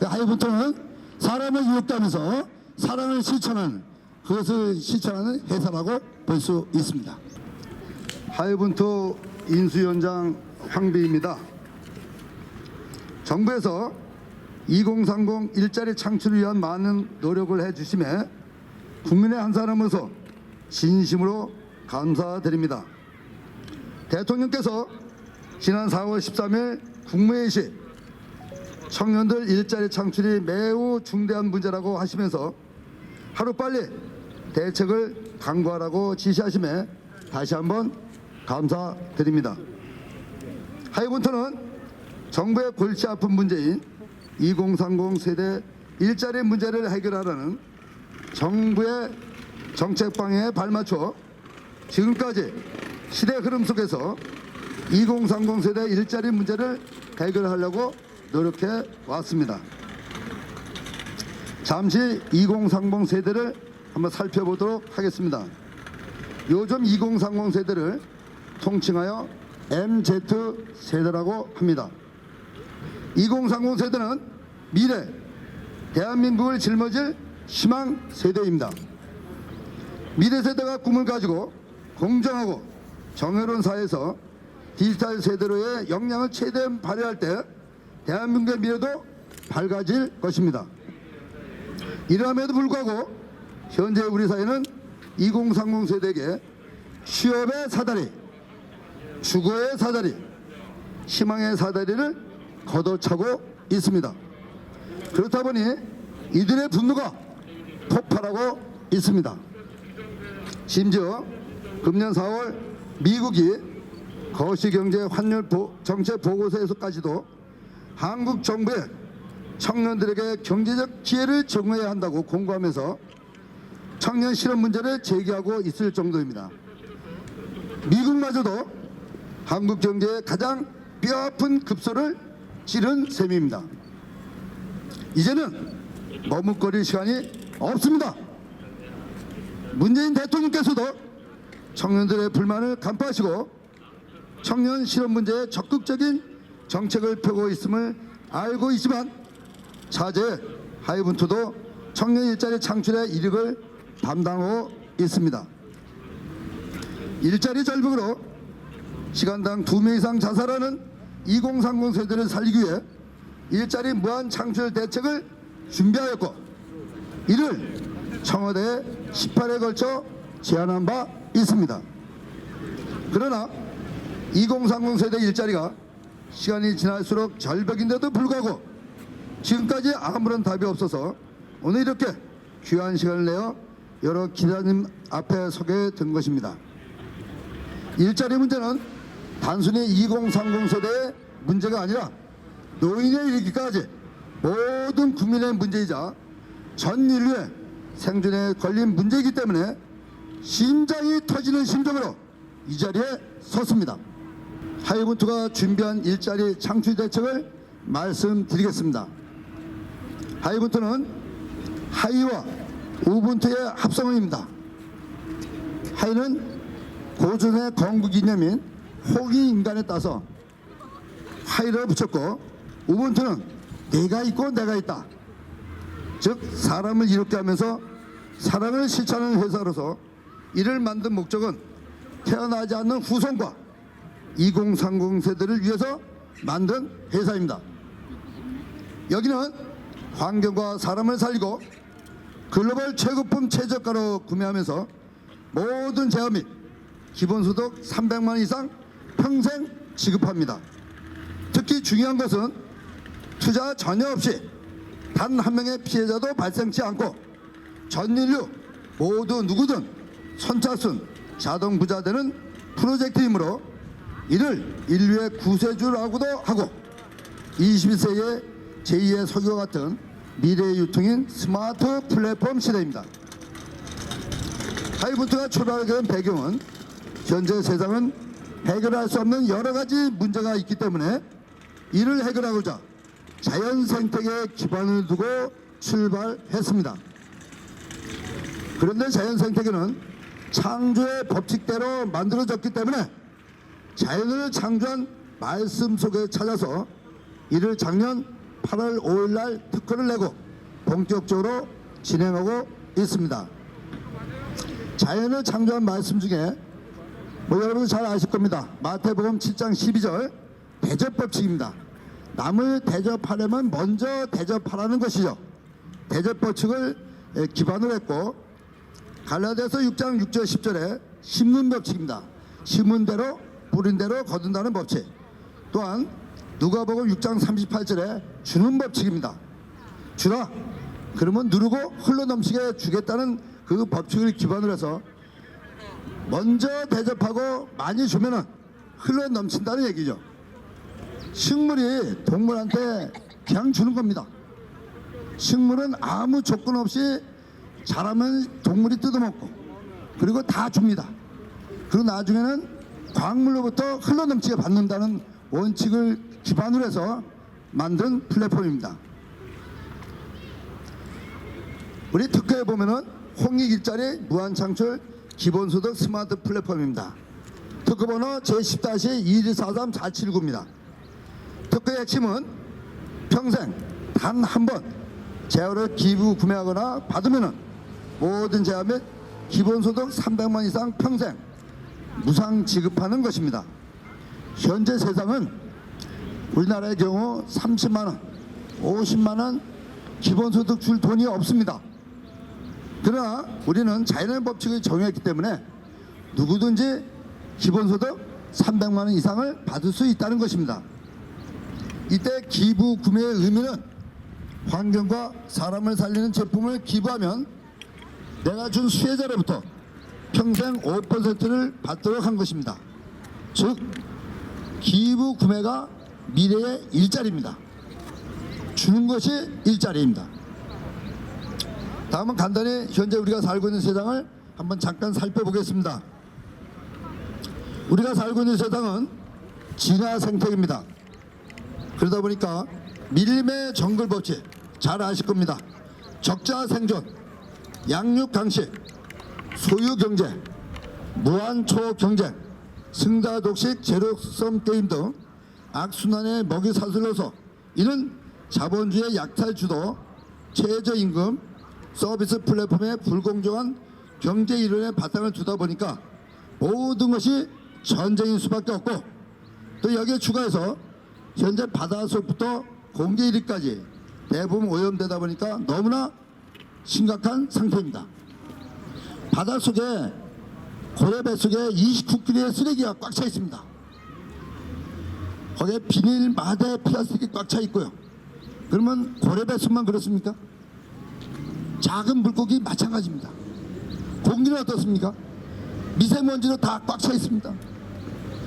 하이브트는 사람을 유혹하면서 사랑을 실천하는 그것을 실천하는 회사라고 볼 수 있습니다. 하이븐트 인수위원장 황비입니다. 정부에서 2030 일자리 창출을 위한 많은 노력을 해주심에 국민의 한 사람으로서 진심으로 감사드립니다. 대통령께서 지난 4월 13일 국무회의 시 청년들 일자리 창출이 매우 중대한 문제라고 하시면서 하루빨리 대책을 강구하라고 지시하심에 다시 한번 감사드립니다. 하이본트는 정부의 골치 아픈 문제인 2030 세대 일자리 문제를 해결하라는 정부의 정책 방향에 발맞춰 지금까지 시대 흐름 속에서 2030 세대 일자리 문제를 해결하려고 노력해 왔습니다. 잠시 2030 세대를 한번 살펴보도록 하겠습니다. 요즘 2030 세대를 통칭하여 MZ 세대라고 합니다. 2030 세대는 미래 대한민국을 짊어질 희망 세대입니다. 미래 세대가 꿈을 가지고 공정하고 정의로운 사회에서 디지털 세대로의 역량을 최대한 발휘할 때 대한민국의 미래도 밝아질 것입니다. 이러함에도 불구하고 현재 우리 사회는 2030 세대에게 취업의 사다리, 주거의 사다리, 희망의 사다리를 걷어차고 있습니다. 그렇다 보니 이들의 분노가 폭발하고 있습니다. 심지어 금년 4월 미국이 거시경제 환율 보- 정책 보고서에서까지도 한국 정부의 청년들에게 경제적 기회를 제공해야 한다고 공고하면서 청년 실업 문제를 제기하고 있을 정도입니다. 미국마저도 한국 경제에 가장 뼈아픈 급소를 찌른 셈입니다. 이제는 머뭇거릴 시간이 없습니다. 문재인 대통령께서도 청년들의 불만을 간파하시고 청년 실업 문제에 적극적인 정책을 펴고 있음을 알고 있지만 차제 하이븐트도 청년 일자리 창출의 이력을 담당하고 있습니다. 일자리 절벽으로 시간당 두명 이상 자살하는 2030 세대를 살리기 위해 일자리 무한 창출 대책을 준비하였고 이를 청와대에 18회 걸쳐 제안한 바 있습니다. 그러나 2030 세대 일자리가 시간이 지날수록 절벽인데도 불구하고 지금까지 아무런 답이 없어서 오늘 이렇게 귀한 시간을 내어 여러 기자님 앞에 서게 된 것입니다. 일자리 문제는 단순히 2030 세대의 문제가 아니라 노인에 이르기까지 모든 국민의 문제이자 전 인류의 생존에 걸린 문제이기 때문에 심장이 터지는 심정으로 이 자리에 섰습니다. 하이븐트가 준비한 일자리 창출 대책을 말씀드리겠습니다. 하이븐트는 하이와 우분투의 합성어입니다. 하이는 고전의 건국 이념인 호기 인간에 따서 하이를 붙였고 우분투는 내가 있고 내가 있다. 즉 사람을 이롭게 하면서 사랑을 실천하는 회사로서 이를 만든 목적은 태어나지 않는 후손과 2030 세대를 위해서 만든 회사입니다. 여기는 환경과 사람을 살리고 글로벌 최고품 최저가로 구매하면서 모든 제한 및 기본소득 300만 원 이상 평생 지급합니다. 특히 중요한 것은 투자 전혀 없이 단 한 명의 피해자도 발생치 않고 전 인류 모두 누구든 선착순 자동 부자 되는 프로젝트이므로 이를 인류의 구세주라고도 하고 21세기의 제2의 석유와 같은 미래의 유통인 스마트 플랫폼 시대입니다. 하이브트가 출발하게 된 배경은 현재 세상은 해결할 수 없는 여러 가지 문제가 있기 때문에 이를 해결하고자 자연 생태계에 기반을 두고 출발했습니다. 그런데 자연 생태계는 창조의 법칙대로 만들어졌기 때문에 자연을 창조한 말씀 속에 찾아서 이를 작년 8월 5일 날 특허를 내고 본격적으로 진행하고 있습니다. 자연을 창조한 말씀 중에 뭐 여러분 잘 아실 겁니다. 마태복음 7장 12절 대접 법칙입니다. 남을 대접하려면 먼저 대접하라는 것이죠. 대접 법칙을 에, 기반으로 했고 갈라디아서 6장 6절 10절에 심는 법칙입니다. 심은 대로 뿌린 대로 거둔다는 법칙. 또한 누가복음 6장 38절에 주는 법칙입니다. 주라. 그러면 누르고 흘러넘치게 주겠다는 그 법칙을 기반으로 해서 먼저 대접하고 많이 주면은 흘러넘친다는 얘기죠. 식물이 동물한테 그냥 주는 겁니다. 식물은 아무 조건 없이 자라면 동물이 뜯어먹고 그리고 다 줍니다. 그리고 나중에는 광물로부터 흘러넘치게 받는다는 원칙을 기반으로 해서 만든 플랫폼입니다. 우리 특허에 보면은 홍익 일자리 무한 창출 기본소득 스마트 플랫폼입니다. 특허 번호 제10-2143-479입니다. 특허의 핵심은 평생 단 한 번 제어를 기부 구매하거나 받으면은 모든 제한 및 기본소득 300만 이상 평생 무상 지급하는 것입니다. 현재 세상은 우리나라의 경우 30만 원, 50만 원 기본소득 줄 돈이 없습니다. 그러나 우리는 자연의 법칙을 정했기 때문에 누구든지 기본소득 300만 원 이상을 받을 수 있다는 것입니다. 이때 기부 구매의 의미는 환경과 사람을 살리는 제품을 기부하면 내가 준 수혜자로부터 평생 5%를 받도록 한 것입니다. 즉 기부 구매가 미래의 일자리입니다. 주는 것이 일자리입니다. 다음은 간단히 현재 우리가 살고 있는 세상을 한번 잠깐 살펴보겠습니다. 우리가 살고 있는 세상은 진화 생태계입니다. 그러다 보니까 밀림의 정글 법칙 잘 아실 겁니다. 적자 생존, 양육 강식, 소유 경제, 무한초 경쟁, 승자 독식 제로섬 게임 등 악순환의 먹이 사슬로서 이는 자본주의 약탈 주도, 최저임금, 서비스 플랫폼의 불공정한 경제 이론의 바탕을 두다 보니까 모든 것이 전쟁인 수밖에 없고 또 여기에 추가해서 현재 바닷속부터 공개 1위까지 대부분 오염되다 보니까 너무나 심각한 상태입니다. 바닷속에 고래배 속에 29kg의 쓰레기가 꽉 차 있습니다. 거기에 비닐, 마대, 플라스틱이 꽉 차 있고요. 그러면 고래배 속만 그렇습니까? 작은 물고기 마찬가지입니다. 공기는 어떻습니까? 미세먼지로 다 꽉 차 있습니다.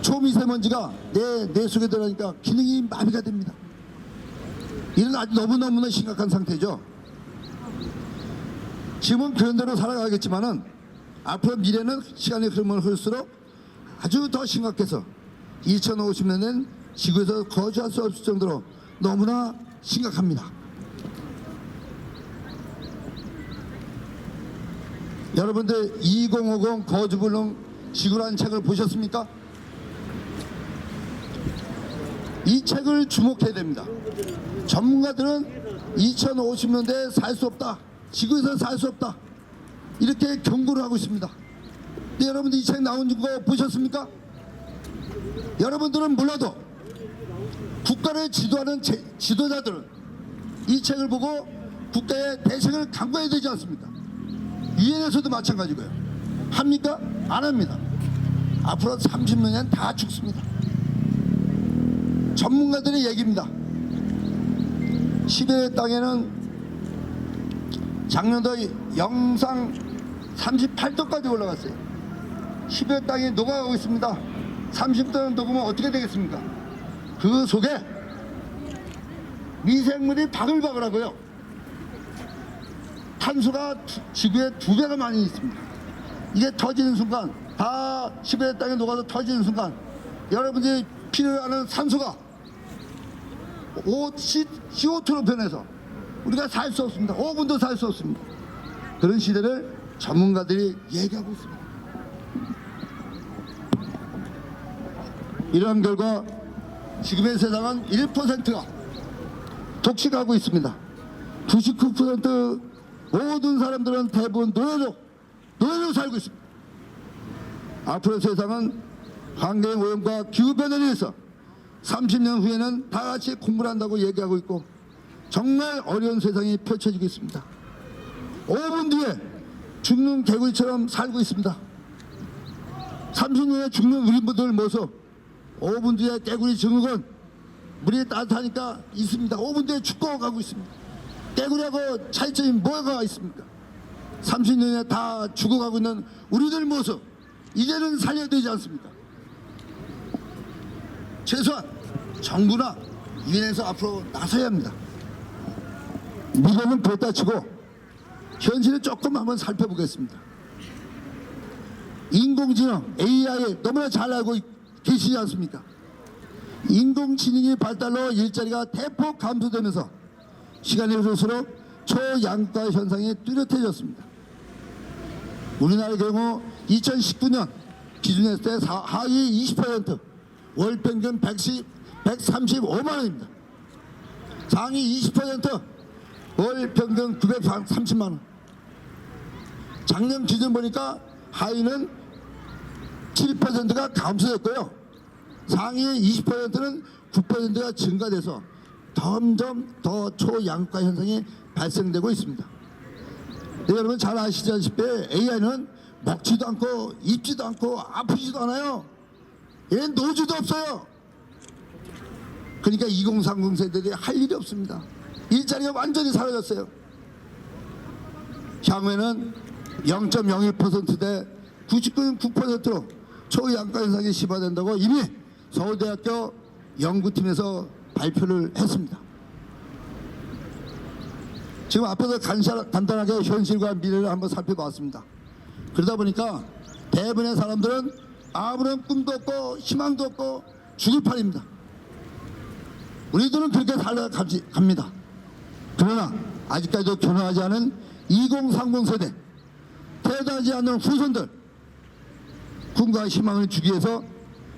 초미세먼지가 내, 내 속에 들어가니까 기능이 마비가 됩니다. 이는 아주 너무너무나 심각한 상태죠. 지금은 그런 대로 살아가겠지만은 앞으로 미래는 시간이 흐르면 흐를수록 아주 더 심각해서 2050년엔 지구에서 거주할 수 없을 정도로 너무나 심각합니다. 여러분들 2050 거주불능 지구라는 책을 보셨습니까? 이 책을 주목해야 됩니다. 전문가들은 2050년대에 살 수 없다. 지구에서 살 수 없다. 이렇게 경고를 하고 있습니다. 근데 여러분들 이 책 나온 거 보셨습니까? 여러분들은 몰라도 국가를 지도하는 제- 지도자들은 이 책을 보고 국가의 대책을 강구해야 되지 않습니까? 유엔에서도 마찬가지고요. 합니까? 안 합니다. 앞으로 30년은 다 죽습니다. 전문가들의 얘기입니다. 시베리아 땅에는 작년도 영상 38도까지 올라갔어요. 시베리아 땅이 녹아가고 있습니다. 30도는 녹으면 어떻게 되겠습니까? 그 속에 미생물이 바글바글 하고요. 탄소가 두- 지구에 두 배가 많이 있습니다. 이게 터지는 순간 다 시베리아 땅에 녹아서 터지는 순간 여러분들이 필요로 하는 산소가 오, C, CO2로 변해서 우리가 살 수 없습니다. 5분도 살 수 없습니다. 그런 시대를 전문가들이 얘기하고 있습니다. 이러한 결과 지금의 세상은 1%가 독식하고 있습니다. 99% 모든 사람들은 대부분 노예로 노예로 살고 있습니다. 앞으로 세상은 환경 오염과 기후 변화에 의해서 30년 후에는 다 같이 공부를 한다고 얘기하고 있고 정말 어려운 세상이 펼쳐지고 있습니다. 5분 뒤에 죽는 개구리처럼 살고 있습니다. 30년에 죽는 우리 분들 모습 5분 뒤에 개구리 증후군 물이 따뜻하니까 있습니다. 5분 뒤에 죽고 가고 있습니다. 개구리하고 차이점이 뭐가 있습니까? 30년에 다 죽어가고 있는 우리들 모습 이제는 살려야 되지 않습니까? 최소한 정부나 유엔에서 앞으로 나서야 합니다. 미래는 보다 치고 현실을 조금 한번 살펴보겠습니다. 인공지능 AI 너무나 잘 알고 계시지 않습니까? 인공지능의 발달로 일자리가 대폭 감소되면서 시간이 흐를수록 초양가 현상이 뚜렷해졌습니다. 우리나라의 경우 2019년 기준했을 때 사- 하위 20%월 평균 110, 135만 원입니다. 상위 20% 월 평균 930만 원. 작년 기준 보니까 하위는 7%가 감소했고요. 상위 20%는 9%가 증가돼서 점점 더 초양가 현상이 발생되고 있습니다. 네, 여러분 잘 아시다시피 AI는 먹지도 않고 입지도 않고 아프지도 않아요. 얘는 노주도 없어요. 그러니까 2030 세대들이 할 일이 없습니다. 일자리가 완전히 사라졌어요. 향후에는 0.01%대 99.9%로 초양가 현상이 심화된다고 이미 서울대학교 연구팀에서 발표를 했습니다. 지금 앞에서 간단하게 현실과 미래를 한번 살펴봤습니다. 그러다 보니까 대부분의 사람들은 아무런 꿈도 없고 희망도 없고 죽을 판입니다. 우리들은 그렇게 살아갑니다. 그러나 아직까지도 변화하지 않은 2030 세대 태어나지 않는 후손들 꿈과 희망을 주기 위해서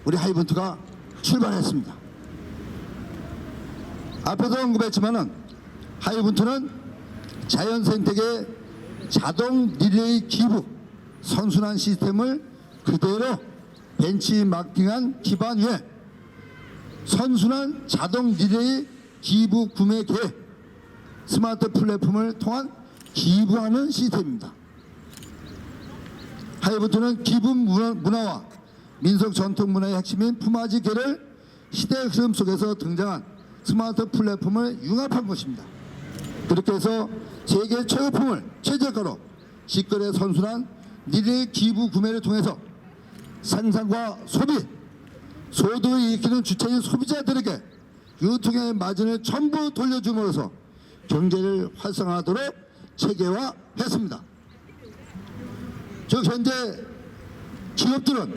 우리 하이번트가 출발했습니다. 앞에도 언급했지만은 하이번트는 자연 생태계 자동 리레이 기부 선순환 시스템을 그대로 벤치마킹한 기반 위에 선순환 자동 리레이 기부 구매 계획 스마트 플랫폼을 통한 기부하는 시스템입니다. 하이브트는 기부 문화, 문화와 민속 전통 문화의 핵심인 품앗이계를 시대의 흐름 속에서 등장한 스마트 플랫폼을 융합한 것입니다. 그렇게 해서 세계 최고품을 최저가로 직거래 선순환 리레이 기부 구매를 통해서 생산과 소비, 소득을 일으키는 주체인 소비자들에게 유통의 마진을 전부 돌려줌으로써 경제를 활성화하도록 체계화했습니다. 즉 현재 기업들은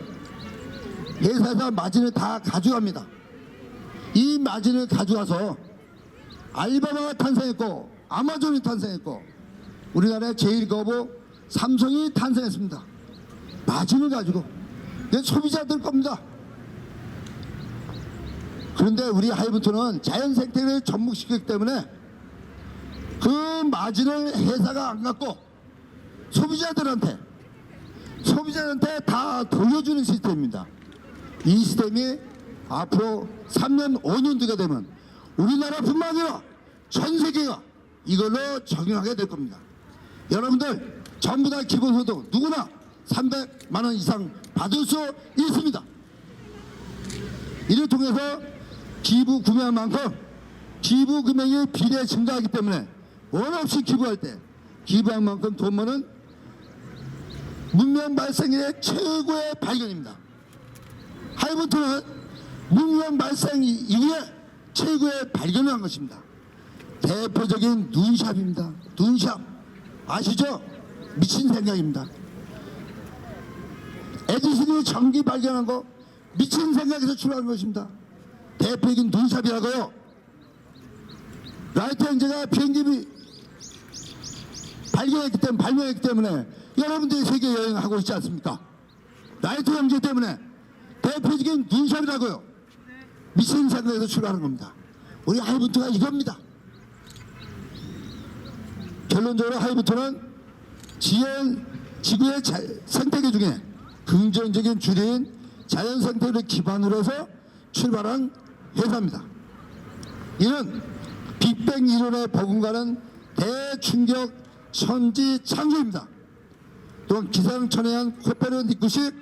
회사에서 마진을 다 가져갑니다. 이 마진을 가져와서 알리바바가 탄생했고 아마존이 탄생했고 우리나라의 제일거부 삼성이 탄생했습니다. 마진을 가지고 이게 소비자들 겁니다. 그런데 우리 하이브트는 자연 생태를 접목시켰기 때문에 그 마진을 회사가 안 갖고 소비자들한테 소비자한테 다 돌려주는 시스템입니다. 이 시스템이 앞으로 3년, 5년 뒤가 되면 우리나라뿐만 아니라 전 세계가 이걸로 적용하게 될 겁니다. 여러분들 전부 다 기본소득 누구나 300만 원 이상 받을 수 있습니다. 이를 통해서 기부 구매한 만큼 기부 금액이 비례 증가하기 때문에 원 없이 기부할 때 기부한 만큼 돈 버는 문명 발생의 최고의 발견입니다. 하이브트는 문명 발생 이후에 최고의 발견을 한 것입니다. 대표적인 눈샵입니다. 눈샵 아시죠? 미친 생각입니다. 에디슨이 전기 발견한 거 미친 생각에서 출발한 것입니다. 대표적인 눈샵이라고요. 라이트 형제가 비행기 발견했기 때문에 발명했기 때문에 여러분들이 세계 여행을 하고 있지 않습니까? 라이트 형제 때문에 대표적인 눈샵이라고요. 미친 생각에서 출발하는 겁니다. 우리 하이브트가 이겁니다. 결론적으로 하이브토는 지연 지구의 자- 생태계 중에 긍정적인 주류인 자연 생태를 기반으로 해서 출발한 회사입니다. 이는 빅뱅 이론에 버금가는 대충격 천지 창조입니다. 또한 기상천외한 코페르니쿠식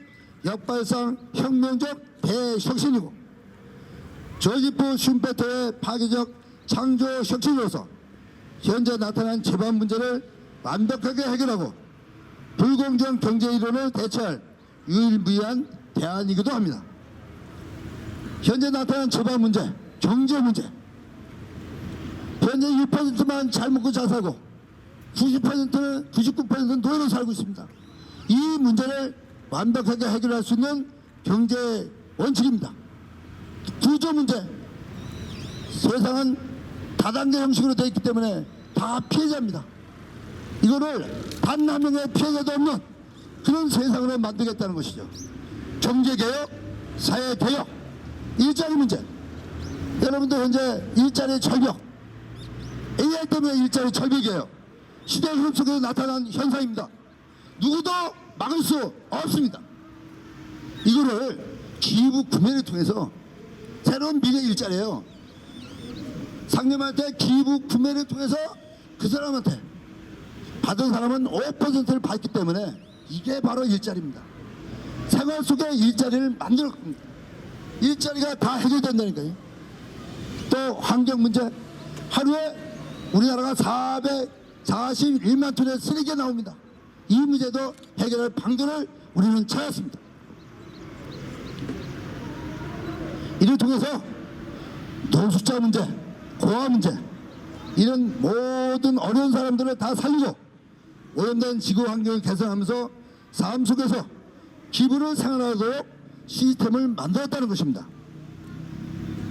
역발상 혁명적 대혁신이고 조지프 슌페터의 파괴적 창조 혁신으로서 현재 나타난 재반 문제를 완벽하게 해결하고 불공정 경제 이론을 대체할 유일무이한 대안이기도 합니다. 현재 나타난 재반 문제, 경제 문제. 현재 1%만 잘 먹고 잘 살고 90%는 99%는 노예로 살고 있습니다. 이 문제를 완벽하게 해결할 수 있는 경제 원칙입니다. 구조 문제. 세상은 다단계 형식으로 되어 있기 때문에 다 피해자입니다. 이거를 단 한 명의 피해자도 없는 그런 세상으로 만들겠다는 것이죠. 경제개혁, 사회개혁, 일자리 문제. 여러분들 현재 일자리 절벽, AI 때문에 일자리 절벽이에요. 시대 흐름 속에서 나타난 현상입니다. 누구도 막을 수 없습니다. 이거를 기부 구매를 통해서 새로운 미래 일자리예요. 상념한테 기부 구매를 통해서 그 사람한테 받은 사람은 5%를 받기 때문에 이게 바로 일자리입니다. 생활 속에 일자리를 만들 겁니다. 일자리가 다 해결된다니까요. 또 환경 문제 하루에 우리나라가 441만 톤의 쓰레기가 나옵니다. 이 문제도 해결할 방도를 우리는 찾았습니다. 이를 통해서 노숙자 문제, 고아 문제 이런 모든 어려운 사람들을 다 살리고 오염된 지구 환경을 개선하면서 삶 속에서 기부를 생활하도록 시스템을 만들었다는 것입니다.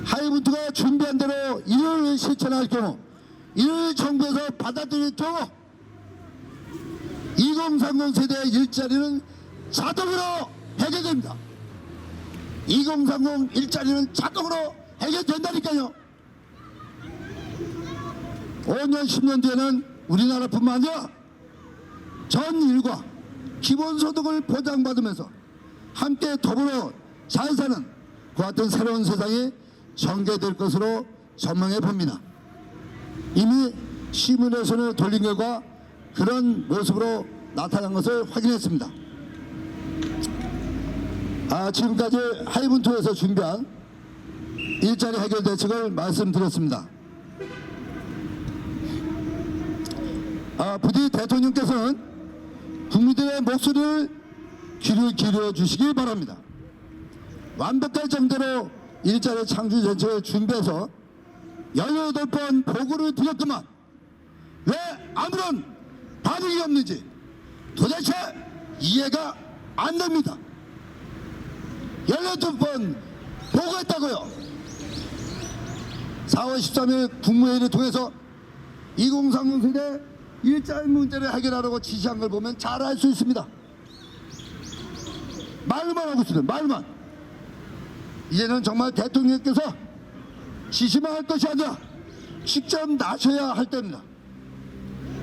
하이브트가 준비한 대로 이를 실천할 경우 이를 정부에서 받아들일 경우 2030 세대의 일자리는 자동으로 해결됩니다. 2030 일자리는 자동으로 해결된다니까요. 5년, 10년 뒤에는 우리나라뿐만 아니라 전 인류가 기본소득을 보장받으면서 함께 더불어 잘 사는 그 같은 새로운 세상이 전개될 것으로 전망해 봅니다. 이미 시뮬레이션을 돌린 결과 그런 모습으로 나타난 것을 확인했습니다. 아, 지금까지 하이븐투에서 준비한 일자리 해결 대책을 말씀드렸습니다. 아, 부디 대통령께서는 국민들의 목소리를 귀를 기울여 주시기 바랍니다. 완벽할 정도로 일자리 창출 정책을 준비해서 18번 보고를 드렸더만 왜 아무런 반응이 없는지 도대체 이해가 안 됩니다. 18번 보고했다고요. 4월 13일 국무회의를 통해서 2030 세대 일자리 문제를 해결하라고 지시한 걸 보면 잘 알 수 있습니다. 말만 하고 있어요. 말만. 이제는 정말 대통령께서 지시만 할 것이 아니라 직접 나서야 할 때입니다.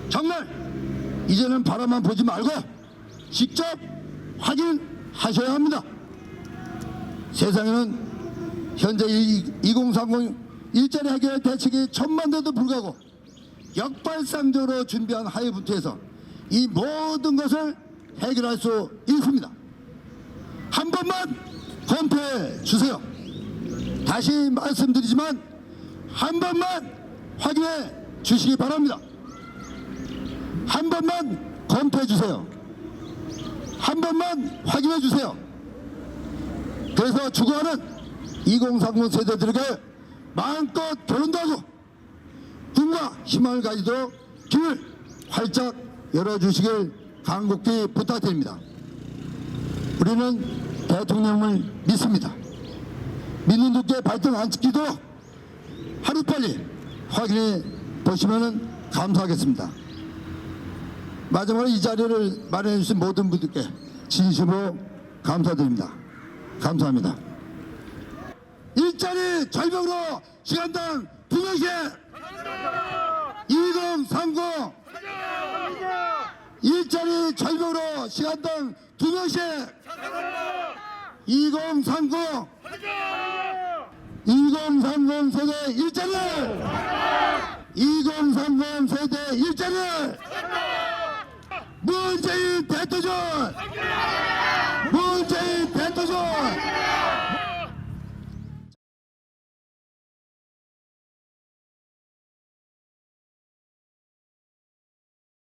정말 이제는 바라만 보지 말고 직접 확인하셔야 합니다. 세상에는 현재 이2030 일자리 해결 대책이 천만 대도 불구하고 역발상적으로 준비한 하이브트에서 이 모든 것을 해결할 수 있습니다. 한 번만 검토해 주세요. 다시 말씀드리지만 한 번만 확인해 주시기 바랍니다. 한 번만 검토해 주세요. 한 번만 확인해 주세요. 그래서 주거하는 2030 세대들에게 마음껏 결혼도 하고 꿈과 희망을 가지도록 길을 활짝 열어주시길 간곡히 부탁드립니다. 우리는 대통령을 믿습니다. 두께 발등 안 찍히도록 하루빨리 확인해 보시면 감사하겠습니다. 마지막으로 이 자리를 마련해 주신 모든 분들께 진심으로 감사드립니다. 감사합니다. 일자리 절벽으로 시간당 두 명씩 2030 일자리 절벽으로 시간당 두 명씩 2030 2030 세대 일자리를! 2030 세대 일자리를! 문재인 대통령! 문재인 대통령